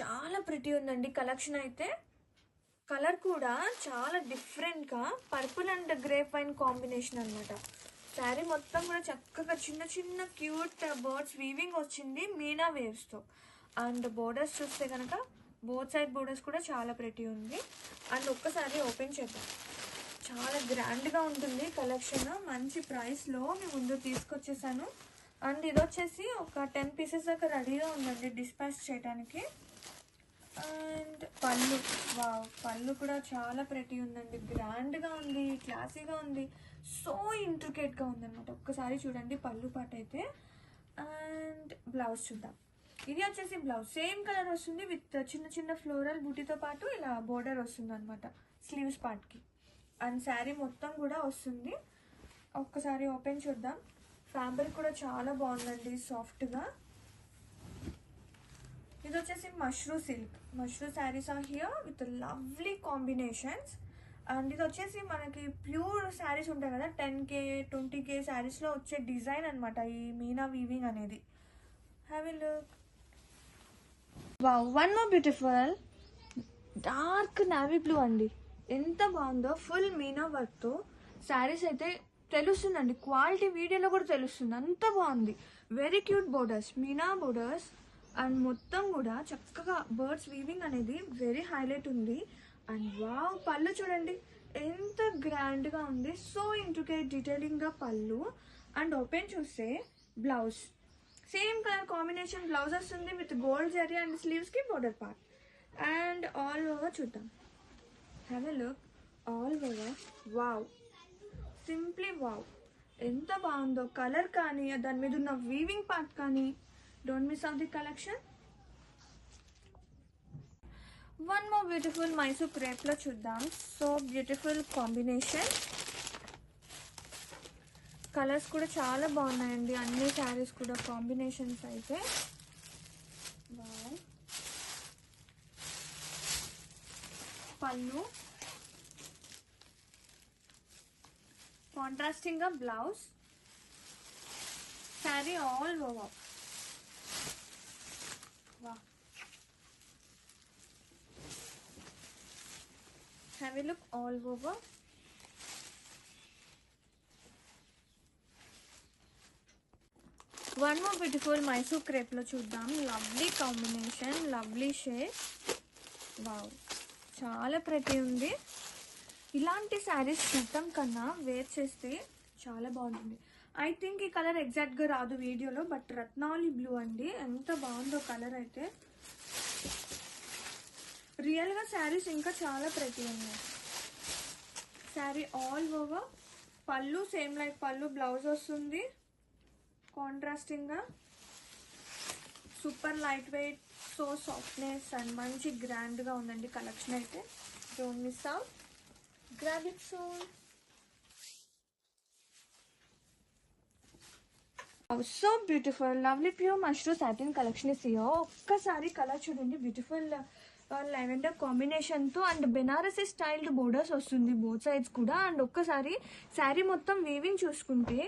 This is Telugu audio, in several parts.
చాలా ప్రిటీ ఉందండి. కలెక్షన్ అయితే కలర్ కూడా చాలా డిఫరెంట్గా purple and grey pine combination అనమాట శారీ మొత్తం కూడా చక్కగా చిన్న చిన్న క్యూట్ బర్డ్స్ వీవింగ్ వచ్చింది మీనా వేవ్స్తో అండ్ బోర్డర్స్ చూస్తే కనుక బోత్ సైడ్ బోర్డర్స్ కూడా చాలా ప్రెటీ ఉంది. అండ్ ఒక్కసారి ఓపెన్ చేద్దాం. చాలా గ్రాండ్గా ఉంటుంది కలెక్షన్ మంచి ప్రైస్లో మీ ముందు తీసుకొచ్చేసాను. అండ్ ఇది వచ్చేసి ఒక టెన్ పీసెస్ దాకా రెడీగా ఉందండి డిస్పాచ్ చేయడానికి అండ్ పళ్ళు. వావ్ పళ్ళు కూడా చాలా ప్రతి ఉందండి. గ్రాండ్గా ఉంది క్లాసీగా ఉంది. సో ఇంట్రికేట్గా ఉందన్నమాట. ఒక్కసారి చూడండి పళ్ళు పాట అయితే. అండ్ బ్లౌజ్ చూద్దాం. ఇది వచ్చేసి బ్లౌజ్ సేమ్ కలర్ వస్తుంది విత్ చిన్న చిన్న ఫ్లోరల్ బూటీతో పాటు ఇలా బోర్డర్ వస్తుంది అనమాట స్లీవ్స్ పార్ట్కి అండ్ శారీ మొత్తం కూడా వస్తుంది. ఒక్కసారి ఓపెన్ చూద్దాం. ఫ్యాబ్రిక్ కూడా చాలా బాగుందండి సాఫ్ట్గా ఇది వచ్చేసి mashru silk. Mashru sarees are here with lovely combinations and ఇది వచ్చేసి మనకి ప్యూర్ శారీస్ ఉంటాయి కదా టెన్ కే ట్వంటీ కే శారీస్లో వచ్చే డిజైన్ అనమాట ఈ మీనా వీవింగ్ అనేది. Have a look wow one more beautiful dark navy blue అండి. ఎంత బాగుందో ఫుల్ మీనా వర్క్తో శారీస్ అయితే తెలుస్తుందండి. క్వాలిటీ వీడియోలో కూడా తెలుస్తుంది. అంత బాగుంది. Very cute borders meena borders and మొత్తం కూడా చక్కగా బర్డ్స్ వీవింగ్ అనేది వెరీ హైలైట్ ఉంది. అండ్ వావ్ పళ్ళు చూడండి. ఎంత గ్రాండ్గా ఉంది. సో ఇంటికేట్ డీటెయిలింగ్గా పళ్ళు. అండ్ ఓపెన్ చూస్తే blouse same colour combination blouse వస్తుంది with gold zari and స్లీవ్స్కి border part and all over చూద్దాం. Have a look all over wow simply wow ఎంత బాగుందో. కలర్ కానీ దాని మీద ఉన్న వీవింగ్ పార్ట్ కానీ. Don't miss of the collection one more beautiful Mysore క్రేప్లో చూద్దాం సో బ్యూటిఫుల్ కాంబినేషన్ కలర్స్ కూడా చాలా బాగున్నాయండి అన్ని శారీస్ కూడా కాంబినేషన్స్ అయితే పళ్ళు కాంట్రాస్టింగ్గా బ్లౌజ్ శారీ ఆల్ ఓవర్ వా have a look all over one more beautiful Mysore క్రేప్లో చూద్దాం. Lovely combination lovely shade wow చాలా ప్రతి ఉంది. ఇలాంటి శారీస్ చూడటం కన్నా వేర్ చేస్తే చాలా బాగుంటుంది. ఐ థింక్ ఈ కలర్ ఎగ్జాక్ట్గా రాదు వీడియోలో బట్ రత్నావళి బ్లూ అండి. ఎంత బాగుందో కలర్ అయితే. రియల్గా శారీస్ ఇంకా చాలా ప్రతి ఉన్నాయి. శారీ ఆల్ ఓవర్ పళ్ళు సేమ్ లైక్ పళ్ళు బ్లౌజ్ వస్తుంది. కాంట్రాస్టింగ్గా super light weight so softness and మంచి గ్రాండ్గా ఉందండి కలెక్షన్ అయితే. Don't miss out grab it so beautiful lovely pure mashru satin collection is ఒక్కసారి కలర్ చూడండి బ్యూటిఫుల్ లెవెండర్ కాంబినేషన్తో అండ్ బెనారసీ స్టైల్డ్ బోర్డర్స్ వస్తుంది బోత్ సైడ్స్ కూడా. అండ్ ఒక్కసారి శారీ మొత్తం వీవింగ్ చూసుకుంటే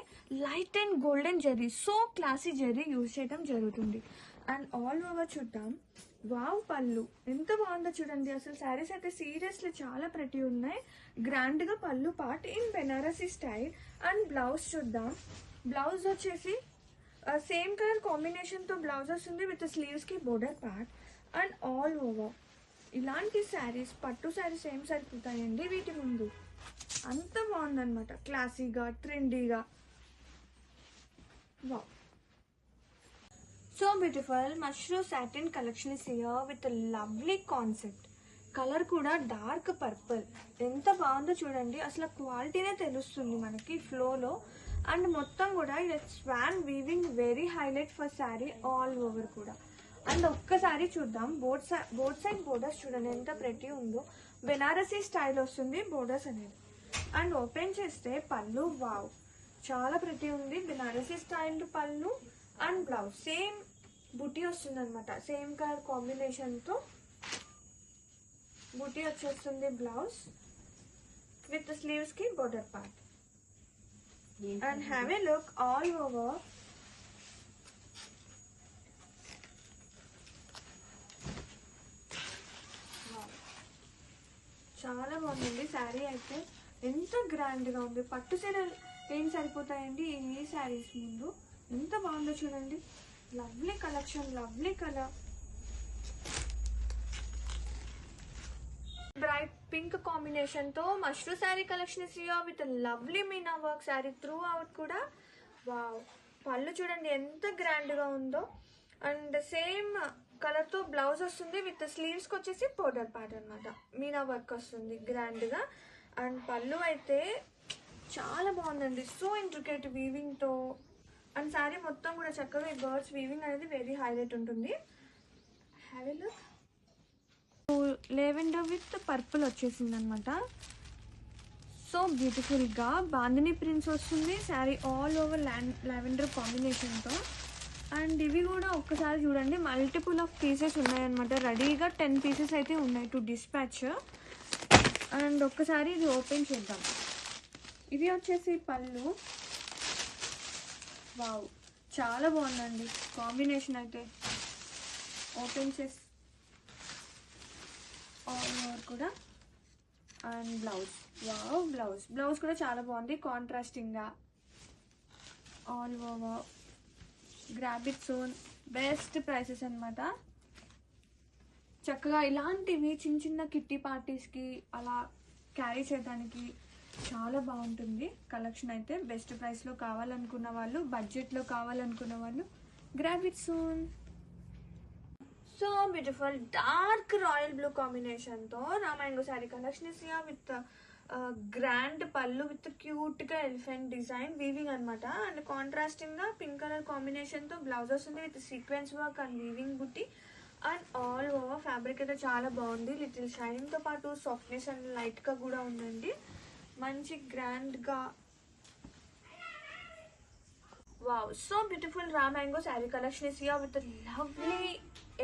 light and golden zari so classy zari use చేయడం జరుగుతుంది. అండ్ ఆల్ ఓవర్ చూద్దాం. వావ్ పళ్ళు. ఎంత బాగుందో చూడండి. అసలు శారీస్ అయితే సీరియస్లీ చాలా ప్రతి ఉన్నాయి. గ్రాండ్గా పళ్ళు part in Banarasi style and blouse చూద్దాం. బ్లౌజ్ వచ్చేసి సేమ్ కలర్ కాంబినేషన్తో బ్లౌజ్ వస్తుంది with స్లీవ్స్కి border part and all over ఇలాంటి శారీస్ పట్టు శారీస్ ఏం సరిపోతాయండి వీటి ముందు. అంత బాగుందన్నమాట. క్లాసీగా ట్రెండీగా వా so beautiful mashru satin collection is here with lovely concept colour కూడా డార్క్ పర్పుల్ ఎంత బాగుందో చూడండి అసలు క్వాలిటీనే తెలుస్తుంది మనకి ఫ్లోలో అండ్ మొత్తం కూడా ఇది swan weaving very highlight for sari all over కూడా. అండ్ ఒక్కసారి చూద్దాం. Board side board side borders చూడండి. ఎంత ప్రతి ఉందో. బెనారసీ స్టైల్ వస్తుంది బోర్డర్స్ అనేది. అండ్ ఓపెన్ చేస్తే పళ్ళు వావ్. చాలా ప్రతి ఉంది. బెనారసీ స్టైల్ పళ్ళు అండ్ బ్లౌజ్. సేమ్ బుటీ వస్తుంది అనమాట సేమ్ కలర్ కాంబినేషన్తో బుటీ వచ్చేస్తుంది blouse. With స్లీవ్స్కి border part and have a look all over. చాలా బాగుందండి శారీ అయితే. ఎంత గ్రాండ్గా ఉంది. పట్టు చీరలు ఏం సరిపోతాయండి? ఈ శారీస్ ముందు. ఎంత బాగుందో చూడండి. Lovely collection lovely colour bright pink కాంబినేషన్తో mashru sari collection is with lovely meena work sari through కూడా. వావ్. పళ్ళు చూడండి ఎంత గ్రాండ్గా ఉందో. అండ్ సేమ్ కలర్తో బ్లౌజ్ వస్తుంది విత్ స్లీవ్స్కి వచ్చేసి పౌడర్ ప్యాట్ అనమాట మీనా వర్క్ వస్తుంది గ్రాండ్గా. అండ్ పళ్ళు అయితే చాలా బాగుందండి. సో ఇంట్రికేట్ వీవింగ్తో. అండ్ శారీ మొత్తం కూడా చక్కగా ఈ బర్డ్స్ వీవింగ్ అనేది వెరీ హైలైట్ ఉంటుంది. Have a look lavender with purple వచ్చేసింది అనమాట సో బ్యూటిఫుల్గా బాందిని ప్రింట్స్ వస్తుంది. Sari all over land lavender కాంబినేషన్తో. అండ్ ఇవి కూడా ఒక్కసారి చూడండి. మల్టిపుల్ ఆఫ్ పీసెస్ ఉన్నాయన్నమాట. రెడీగా టెన్ పీసెస్ అయితే ఉన్నాయి టు డిస్పాచ్. అండ్ ఒక్కసారి ఇది ఓపెన్ చేద్దాం. ఇది వచ్చేసి పళ్ళు. వావ్! చాలా బాగుందండి కాంబినేషన్ అయితే. ఓపెన్ చేసి ఆల్ ఓవర్ కూడా. And blouse. Wow blouse. Blouse కూడా చాలా బాగుంది. కాంట్రాస్టింగ్గా. All over. Grab it soon best prices అనమాట చక్కగా ఇలాంటివి చిన్న చిన్న కిట్టి పార్టీస్కి అలా క్యారీ చేయడానికి చాలా బాగుంటుంది. కలెక్షన్ అయితే బెస్ట్ ప్రైస్లో కావాలనుకున్న వాళ్ళు బడ్జెట్లో కావాలనుకున్న వాళ్ళు grab it soon so beautiful dark royal blue కాంబినేషన్తో raw mango sari collection is with grand పళ్ళు విత్ క్యూట్గా ఎలిఫెంట్ డిజైన్ వీవింగ్ అనమాట అండ్ కాంట్రాస్టింగ్గా పింక్ కలర్ కాంబినేషన్తో బ్లౌజ్ వస్తుంది with sequins work and weaving buti and all over fabric అయితే చాలా బాగుంది. లిటిల్ షైనింగ్తో పాటు సాఫ్ట్నెస్ అండ్ లైట్గా కూడా ఉందండి. మంచి గ్రాండ్గా. Wow so beautiful raw mango sari collection is yeah with lovely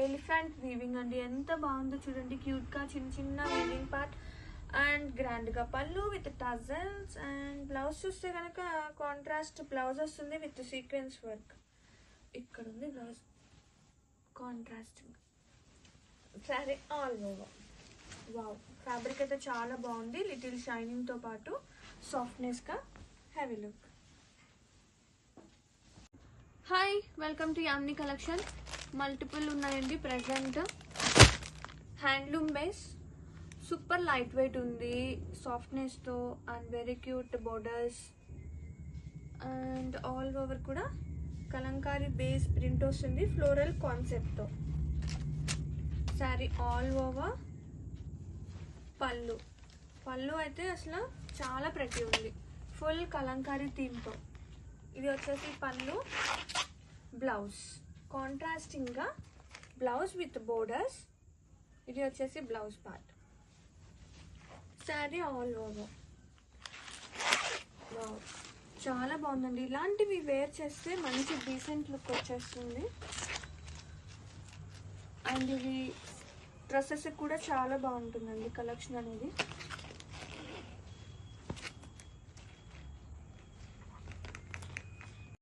elephant weaving అండి. ఎంత బాగుందో చూడండి. క్యూట్గా చిన్న చిన్న వీవింగ్ పార్ట్ అండ్ గ్రాండ్గా పళ్ళు విత్ టజల్స్ అండ్ బ్లౌజ్ చూస్తే కనుక కాంట్రాస్ట్ బ్లౌజ్ వస్తుంది విత్ సీక్వెన్స్ వర్క్ ఇక్కడ ఉంది బ్లౌజ్ కాంట్రాస్టింగ్ సరే ఆల్ ఓవర్ వావ్ ఫ్యాబ్రిక్ అయితే చాలా బాగుంది. లిటిల్ షైనింగ్తో పాటు సాఫ్ట్నెస్గా heavy look hi welcome to Yamini collection multiple ఉన్నాయండి present handloom base super light weight ఉంది సాఫ్ట్నెస్తో and very cute borders and all over కూడా కలంకారీ బేస్ ప్రింట్ వస్తుంది ఫ్లోరల్ కాన్సెప్ట్తో శారీ ఆల్ ఓవర్ పళ్ళు. పళ్ళు అయితే అసలు చాలా ప్రతి ఉంది. ఫుల్ కలంకారీ థీమ్తో ఇది వచ్చేసి పళ్ళు బ్లౌజ్. కాంట్రాస్టింగ్గా బ్లౌజ్ విత్ బోర్డర్స్. ఇది వచ్చేసి blouse part. Sari all over. చాలా బాగుందండి. ఇలాంటివి వేర్ చేస్తే మంచి డీసెంట్ లుక్ వచ్చేస్తుంది. అండ్ ఇవి డ్రెస్సెస్ కూడా చాలా బాగుంటుందండి కలెక్షన్ అనేది.